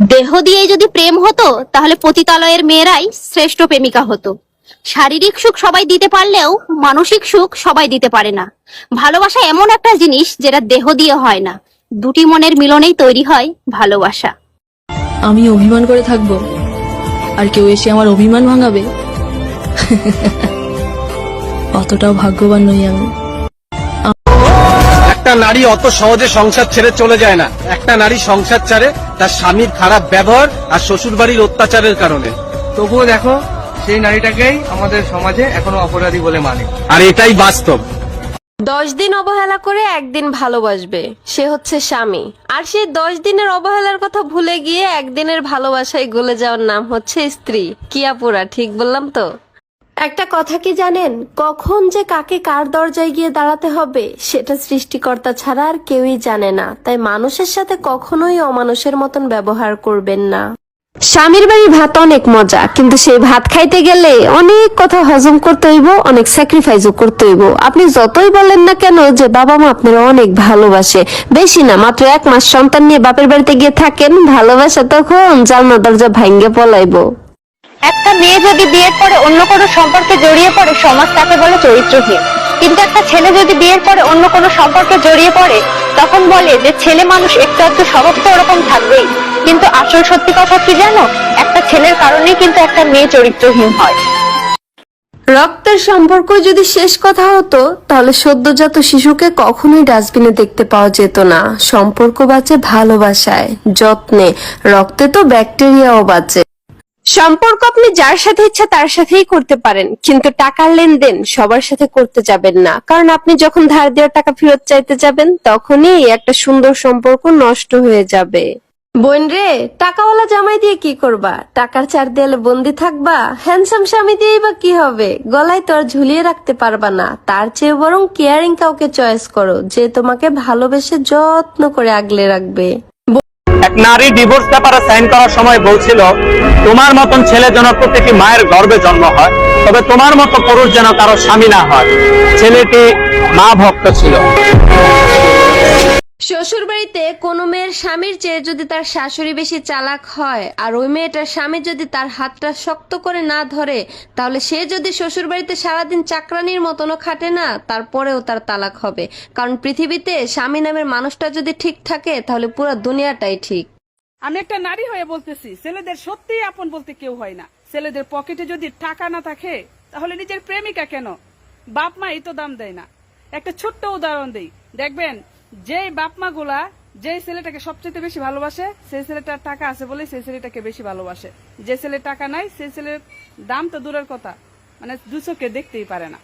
দেহ দিয়ে যদি প্রেম হতো তাহলে পতিতালয়ের মেয়েরাই শ্রেষ্ঠ প্রেমিকা হতো। শারীরিক সুখ সবাই দিতে পারলেও মানসিক সুখ সবাই দিতে পারে না। ভালোবাসা এমন একটা জিনিস যেটা দেহ দিয়ে হয় না। দুটি মনের মিলনেই তৈরি হয় ভালোবাসা। আমি অভিমান করে থাকব। আর কেউ এসে আমার অভিমান ভাঙাবে? অতটাও ভাগ্যবান নই আমি। একটা নারী অত সহজে সংসার ছেড়ে চলে যায় না। একটা নারী সংসার ছাড়ে তার স্বামীর খারাপ ব্যবহার আর শ্বশুর বাড়ির অত্যাচারের কারণে। তবুও দেখো সেই নারীটাকেই আমাদের সমাজে এখনও অপরাধী বলে মানে। আর এটাই বাস্তব। দশ দিন অবহেলা করে একদিন ভালোবাসবে। সে হচ্ছে স্বামী। আর সেই দশ দিনের অবহেলার কথা ভুলে গিয়ে একদিনের ভালোবাসায় গলে যাওয়ার নাম হচ্ছে স্ত্রী। কিয়াপুরা ঠিক বললাম তো? একটা কথা কি জানেন? কখন যে কাকে কার দরজায় গিয়ে দাঁড়াতে হবে, সেটা সৃষ্টিকর্তা ছাড়া আর কেউই জানে না। তাই মানুষের সাথে কখনোই অমানুষের মতন ব্যবহার করবেন না। স্বামীর বাড়ি ভাত অনেক মজা, কিন্তু সেই ভাত খাইতে গেলে অনেক কথা হজম করতে হইব, অনেক স্যাক্রিফাইসও করতে হইব। আপনি যতই বলেন না কেন যে বাবা মা আপনারা অনেক ভালোবাসে। বেশি না, মাত্র এক মাস সন্তান নিয়ে বাপের বাড়িতে গিয়ে থাকেন, ভালোবাসা তখন জানলা দরজা ভাঙ্গে পলাইবো। একটা মেয়ে যদি বিয়ের পরে অন্য কোনো সম্পর্কে জড়িয়ে পড়ে, সমাজ তাকে বলে চরিত্রহীন। কিন্তু একটা ছেলে যদি বিয়ের পরে অন্য কোনো সম্পর্কে জড়িয়ে পড়ে, তখন বলে যে ছেলে মানুষ একটু একটু স্বভাব তো ওরকম থাকবেই। কিন্তু আসল সত্যি কথা কি জানো? একটা ছেলের কারণেই কিন্তু একটা মেয়ে চরিত্রহীন হয়। রক্তের সম্পর্ক যদি শেষ কথা হতো, তাহলে সদ্যজাত শিশুকে কখনোই ডাস্টবিনে দেখতে পাওয়া যেত না। সম্পর্ক বাঁচে ভালোবাসায়, যত্নে। রক্তে তো ব্যাকটেরিয়াও বাঁচে। সম্পর্ক আপনি যার সাথে ইচ্ছা তার সাথেই করতে পারেন, কিন্তু টাকার লেনদেন সবার সাথে করতে যাবেন না। কারণ আপনি যখন ধার দেওয়ার টাকা ফেরত চাইতে যাবেন, তখনই একটা সুন্দর সম্পর্ক নষ্ট হয়ে যাবে। বোন রে, টাকাওয়ালা জামাই দিয়ে কি করবা? টাকার চার দেয়ালে বন্দি থাকবা? হ্যান্ডসাম স্বামী দিয়েই বা কি হবে? গলায় তো আর ঝুলিয়ে রাখতে পারবা না। তার চেয়ে বরং কেয়ারিং কাউকে চয়েস করো, যে তোমাকে ভালোবেসে যত্ন করে আগলে রাখবে। এক নারী ডিভোর্স পেপারে সাইন করার সময় বলছিল, তোমার মতন ছেলে যেন প্রত্যেকটি মায়ের গর্বে জন্ম হয়, তবে তোমার মতো পুরুষ যেন কারও স্বামী না হয়। ছেলেটি মা ভক্ত ছিল। শ্বশুর বাড়িতে কোনো মেয়ের স্বামীর চেয়ে যদি তার শাশুড়ি বেশি চালাক হয়, আর ওই মেয়েটার স্বামী যদি তার হাতটা শক্ত করে না ধরে, তাহলে সে যদি শ্বশুর বাড়িতে সারাদিন চাকরানির মতনও খাটে না, তারপরেও তার তালাক হবে। কারণ পৃথিবীতে স্বামী নামের মানুষটা যদি ঠিক থাকে, তাহলে পুরো দুনিয়াটাই ঠিক। আমি একটা নারী হয়ে বলতেছি, ছেলেদের সত্যিই আপন বলতে কেউ হয় না। ছেলেদের পকেটে যদি টাকা না থাকে, তাহলে নিজের প্রেমিকা কেন? বাপ মা এই তো দাম দেয় না। একটা ছোট্ট উদাহরণ দেই। দেখবেন যেই বাপমা গুলা যেই ছেলেটাকে সবচেয়ে বেশি ভালোবাসে, সেই ছেলেটার টাকা আছে বলে সেই ছেলেটাকে বেশি ভালোবাসে। যে ছেলে টাকা নাই, সেই ছেলের দাম তো দূরের কথা। মানে দু চোখে দেখতেই পারে না।